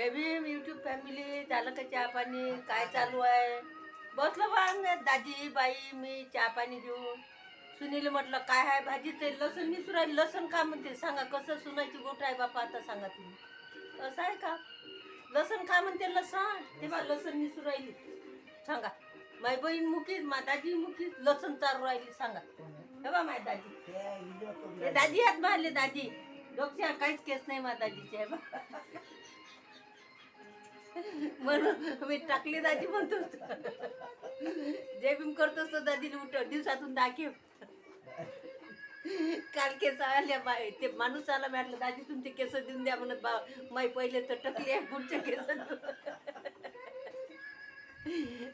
जय Bhim YouTube family झालं का चहा पाणी? काय चालू आहे? बसलो बा दाजी बाई मी चहा पाणी घेऊन सुनील म्हटलं काय आहे भाजी ते? लसूण निसू राहील. लसूण का? म्हणते सांगा कसं सुनायची गोट आहे बापा आता सांगा तुम्ही. असं आहे का? लसूण का म्हणते लसण. तेव्हा लसूण निसू राहिली. सांगा. माय बहीण मुकीच मा दाजी मुकीच लसूण चालू राहिली. सांगा. हे बा माय दाजी. दाजी हात मारले दाजी. डोक्या काहीच केस नाही मा दाजीचे. आहे बा. म्हणून मी टाकली दादी म्हणतो जे भीम करतो तो दादीने उठ दिवसातून दाखव. काल केस आल्या बाय ते माणूस आला म्हटलं दादी तुमचे केस देऊन द्या म्हणत बा माई पहिले तर टकली आहे पुढच्या केस.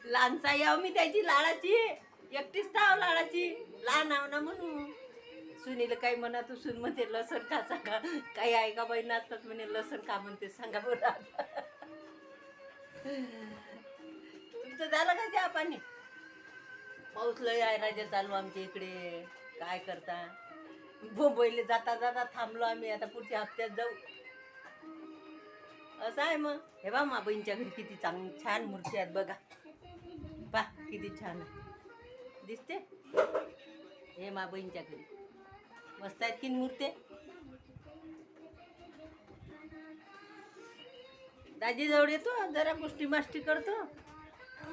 लहानसा याव मी त्याची लाडाची एकटीच ताव लाडाची लहान आव ना म्हणून. सुनील काही म्हणा तू सुन म्हणते लसण का सांगा. काही आहे का बाई नाचतात म्हणे लसण का म्हणते सांगा बरं तुमचं झालं का चहा पाणी? पाऊस लय आहे राजा चालू आमच्या इकडे. काय करता? मुंबईला जाता जाता थांबलो आम्ही आता पुढच्या हप्त्यात जाऊ. असं आहे मग. हे बा मा बहिणीच्या घरी किती चांग छान मूर्ती आहेत बघा. पा किती छान आहे. दिसते? हे मा बहिणीच्या घरी. मस्त आहेत की मूर्ती दाजी जवळ येतो जरा गोष्टी माष्टी करतो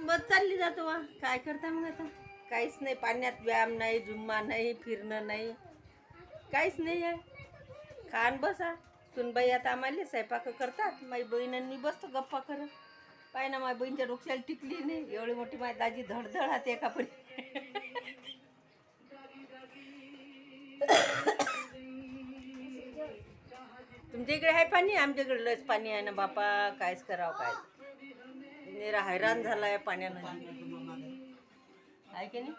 बस चालली जातो वा काय करता मग आता काहीच नाही पाण्यात व्यायाम नाही जुम्मा नाही फिरणं नाही काहीच नाही आहे खान बसा सुनबाई आता आम्हाला स्वयंपाक करतात माझी बहीण आणि मी बसतो गप्पा करत पाय ना माझ्या बहीणच्या डोक्याला टिकली नाही एवढी मोठी माझी दाजी धडधड हाते एका परी तुमच्या इकडे आहे पाणी? आमच्याकडे लस पाणी आहे ना बापा. कायच करावं काय? निरा हैराण झाला आहे पाण्यानं. आहे की नाही?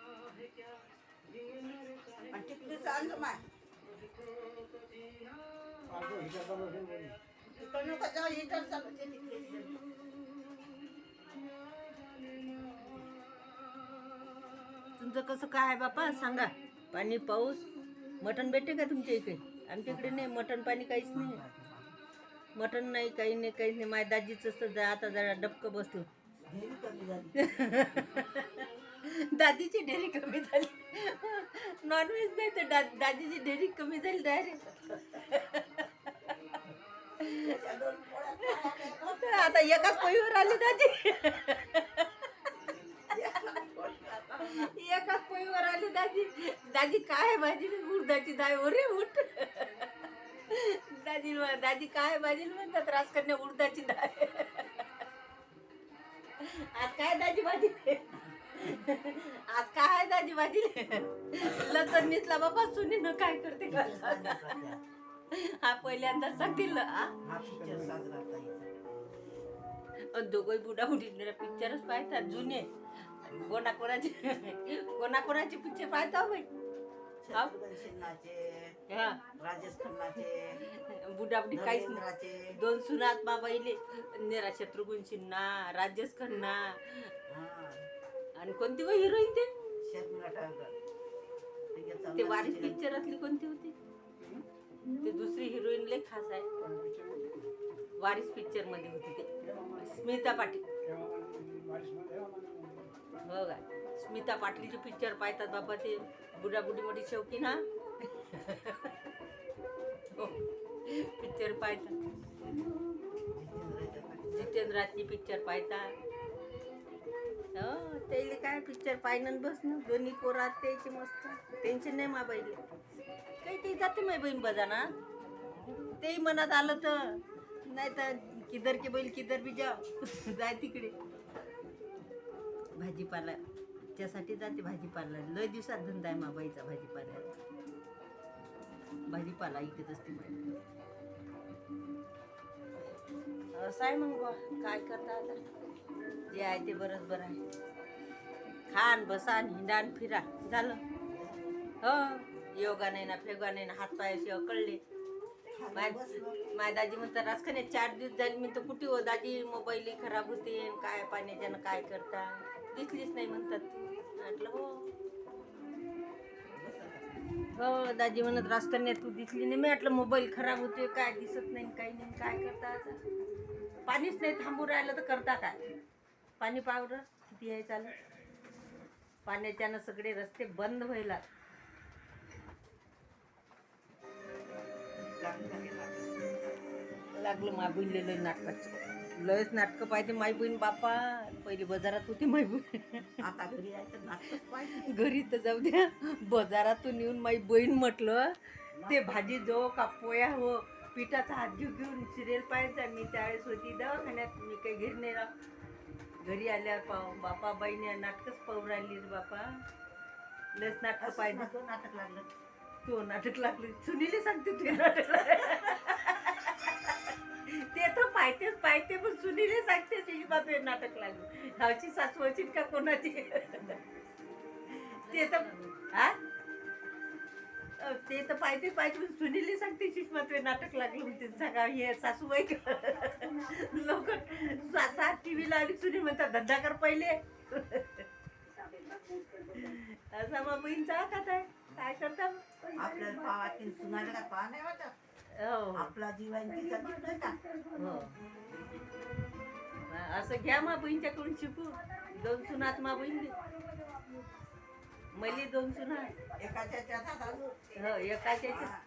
तुमचं कसं काय आहे बापा? सांगा. पाणी पाऊस? मटण भेटते का तुमच्या इकडे? आमच्या इकडे नाही मटण पाणी काहीच नाही. मटण नाही काही नाही काहीच नाही. माझ्या दाजीच असतं जा आता जरा डबकं बसलो दादीची डेरी कमी झाली. नॉनव्हेज नाही तर दा दादीची डेरी कमी झाली डायरेक्ट आता एकाच पोईवर आली दादी. एकाच पोईवर आली दादी. दादी काय आहे भाजी? उडदाची दाय ओरे उठ. दादी दादी काय भाजील म्हणतात? त्रास करण्या उडदाची डाळ. आज काय दाजी भाजी? आज काय दाजी भाजी? लसण निसला बाबा सुनीनं काय करते? का हा पहिल्यांदा सांगितलं हा. दोघंही बुडा बुडी पिक्चरच पाहतात जुने. कोणाकोणाचे कोणाचे पिक्चर पाहता बाई? राजेश खन्नाचे बुडाबुडी काहीच नाही. दोन सुनात बाबाईले नेरा शत्रुघ्न सिन्हा राजेश खन्ना आणि कोणती व हिरोईन ते? शर्मिला टाळकर ते वारीस पिक्चरातली कोणती होती? ते दुसरी हिरोईन लय खास आहे. वारीस पिक्चरमध्ये होती ते. स्मिता पाटील. हो का? स्मिता पाटीलचे पिक्चर पाहतात बाबा ते बुडाबुडी मोठी शौकी ना. हो. पिक्चर पाहतात. जितेंद्राची पिक्चर पाहतात. हो त्याला काय पिक्चर पाहिनं बसणं दोन्ही पोरात त्याची मस्त. टेन्शन नाही मा बाईले काही ते जाते माय बहीण बजाना. तेही मनात आलं तर. नाही तर किधर के बैल किधर बी जाव जाय तिकडे. भाजीपाला. त्यासाठी जाते भाजीपाला. लय दिवसात धंदा आहे मा बाईचा भाजीपाला. भाजीपाला इकत असते असं आहे मग काय करता आता? जे आहे ते बरंच बरं आहे. खान बसान हिंडान फिरा. झालं? हो. योगा नाही ना फेगा नाही ना हातपाय असे अकळले माय माय दाजी म्हणतात राजखाने चार दिवस झाले मी तर कुठे हो? दाजी मोबाईल खराब होते. काय पाण्याच्यानं काय करता? दिसलीच नाही म्हणतात. म्हटलं हो. हो दाजी म्हणत राजकन्या तू दिसली नाही. मी म्हटलं मोबाईल खराब होते काय दिसत नाही काही नाही काय करता आता? पाणीच नाही थांबून राहिलं तर करता काय पाणी पावडं किती आहे चालू? पाण्याच्यानं सगळे रस्ते बंद व्हायला. लागलं का नाटकाचं. लयच नाटकं पाहिजे माय बहीण बापा. पहिली बाजारात होती माय बहीण. आता घरी यायचं नाटकच पाहिजे घरी तर जाऊ द्या. बाजारातून येऊन माई बहीण म्हटलं ते भाजी जो का पोया हो पिठाचा हात घेऊ घेऊन सिरियल पाहायचा. मी त्यावेळेस होती दवाखान्यात मी काही घरी नाही राह घरी आल्यावर पाहू बापा बाईने नाटकच पाहू राहिली बापा. लस नाटक पाहिजे माझं नाटक लागलं. तो नाटक लागले. सुनीले सांगते तुझे नाटक. ते तर पाहतेच पाहते पण सुनीले सांगते तुझी बाबा नाटक लागलं. गावची सासवाची का कोणाची? ते तर हा? ते तर पाहते पाहिजे पण सुनीले सांगते शिष्मात्वे नाटक लागलं म्हणते सगळं हे सासूबाई लोक सात टी व्ही लावली सुनील म्हणतात धंदा कर पहिले. असा मग बहीणचा हातात आहे. काय करता? आपल्याला पावातील सुनायला काय पाहा नाही वाटत? आपला जीव आहे तिचा जीव नाही का हो असं घ्या मा बहीणच्याकडून शिकू दोन सुनात मा बहीण मली दोन सुना एकाच्या आलो हो एकाच्या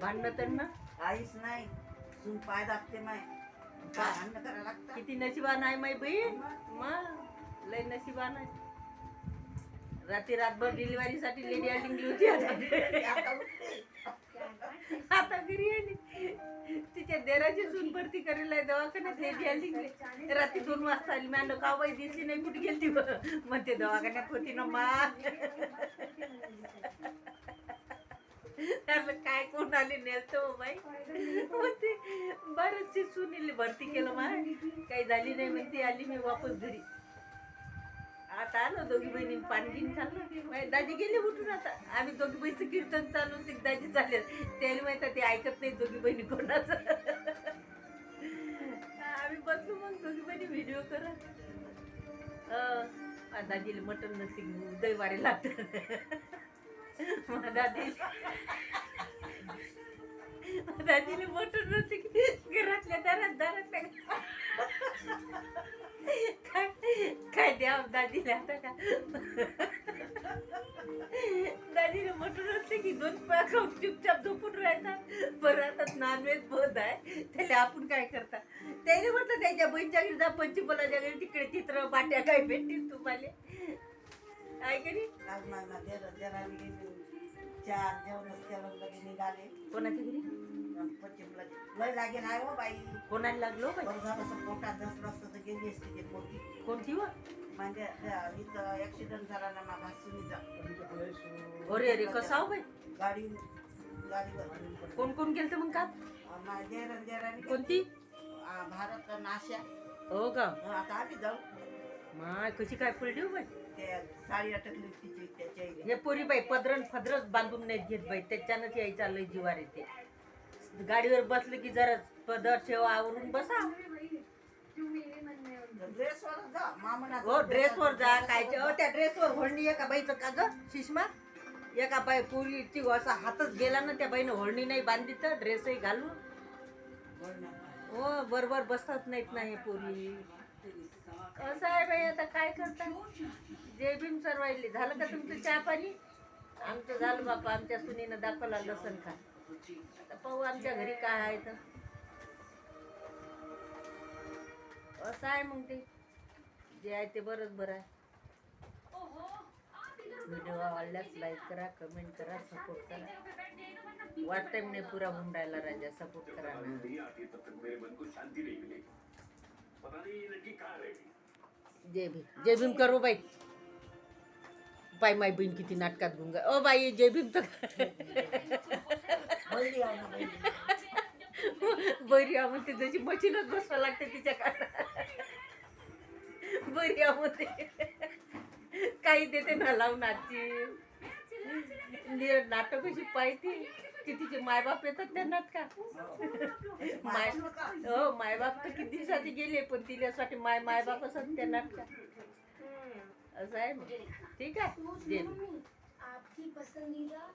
भांडणं तर ना. आईच नाही. सून पाय दाबते माय. भांडणं लागतं? किती नशिबान आहे माई बहीण? मग लय नशिबान आहे. रात्री रातभर डिलिव्हरीसाठी लेडी लिंगली होती. आता घरी आली. तिच्या देराची सून भरती करायला दवाखान्यात. लेडी आली रात्री दोन वाजता आली. मॅन का बाई दिसली नाही कुठे गेली म्हणते दवाखान्यात होती ना मा. काय कोण आली नेलतो हो बाई? म्हणते बरंचशी सुनील भरती केलं मा काही झाली नाही म्हणते आली मी वापस घरी. आता आलो दोघी बहिणी पाणी घेऊन चाललो. माझी दाजी गेली उठून आता. आम्ही दोघी बहिणीचं कीर्तन चालू ते दाजी चालले त्याला माहीत ते ऐकत नाही दोघी बहिणी कोणाचं. आम्ही बसलो मग दोघी बहिणी व्हिडिओ करत. दाजीला मटन नसते उदय वारे लागत दादी दादीने मटण नसते घरातल्या दारात दारात काय काय द्या दादीला आता का? दादीने म्हटलं असते की दोन खाऊन चुपचाप झोपून राहतात बरं आता नॉनव्हेज बंद आहे. त्याला आपण काय करता? त्याने म्हटलं त्याच्या बहिणीच्या घरी जा पंचीबोलाच्या घरी. तिकडे चित्र बाट्या काय भेटतील तुम्हाला? काय करी चार जेवण जेवण निघाले. कोणाच्या घरी? पश्चिमला लय लागे नाही हो बाई. कोणाला लागलो बाई? बरं झालं असं पोटात दसलं असतं तर गेली असती ते पोटी कोणती व? म्हणजे इथं ऍक्सिडेंट झाला ना माझा सुनीचा. अरे अरे कसा हो बाई? गाडी गाडीवर कोण कोण गेलं मग का देर- देराने कोणती? भारत आशा हो का? आता आम्ही जाऊ. माय कशी काय पडली हो बाई? ते अटकली तिची त्याच्या. हे पोरी बाई पदरन फदरच बांधून नाही घेत बाई त्याच्यानंच यायचा लय जीवार येते. गाडीवर बसलं की जरा पदर ठेवा आवरून बसा. ड्रेसवर जा मामना हो ड्रेसवर जा काय ते- हो त्या ड्रेसवर होळणी एका बाईचं का ग शिश्मा एका बाई पोरी ती असा हातच गेला ना त्या बाईनं होळणी नाही बांधली तर ड्रेसही घालून. हो बरोबर बसत नाहीत ना हे पोरी. असं आहे बाई आता काय करता? जे भीम सर्वाईले झालं का तुमचं चहा पाणी? आमचं झालं बापा आमच्या सुनीनं दाखवला लसण खा. आता पाहू आमच्या घरी काय आहे तर. असं आहे मग ते. जे आहे ते बरंच बरं आहे. व्हिडिओ आवडल्यास लाईक करा कमेंट करा सपोर्ट करा. वाट टाइम नाही पुरा हुंडायला राजा सपोर्ट करा ना. जय भीम. जय भीम करो बाई. बाई माई बहीण किती नाटकात गुंगा. ओ बाई जय भीम तर. बरी म्हणते जशी मशीनच बसवा लागते तिच्या बरी म्हणते. काही देते ना लावून आजची. नाटक कशी पाहिजे की तिचे मायबाप येतात त्या नाटकात? माय हो मायबाप तर किती दिवसाचे गेले पण वाटते माय मायबाप असत त्या नाटकात. असं आहे ठीक आहे. आपकी पसंदीदा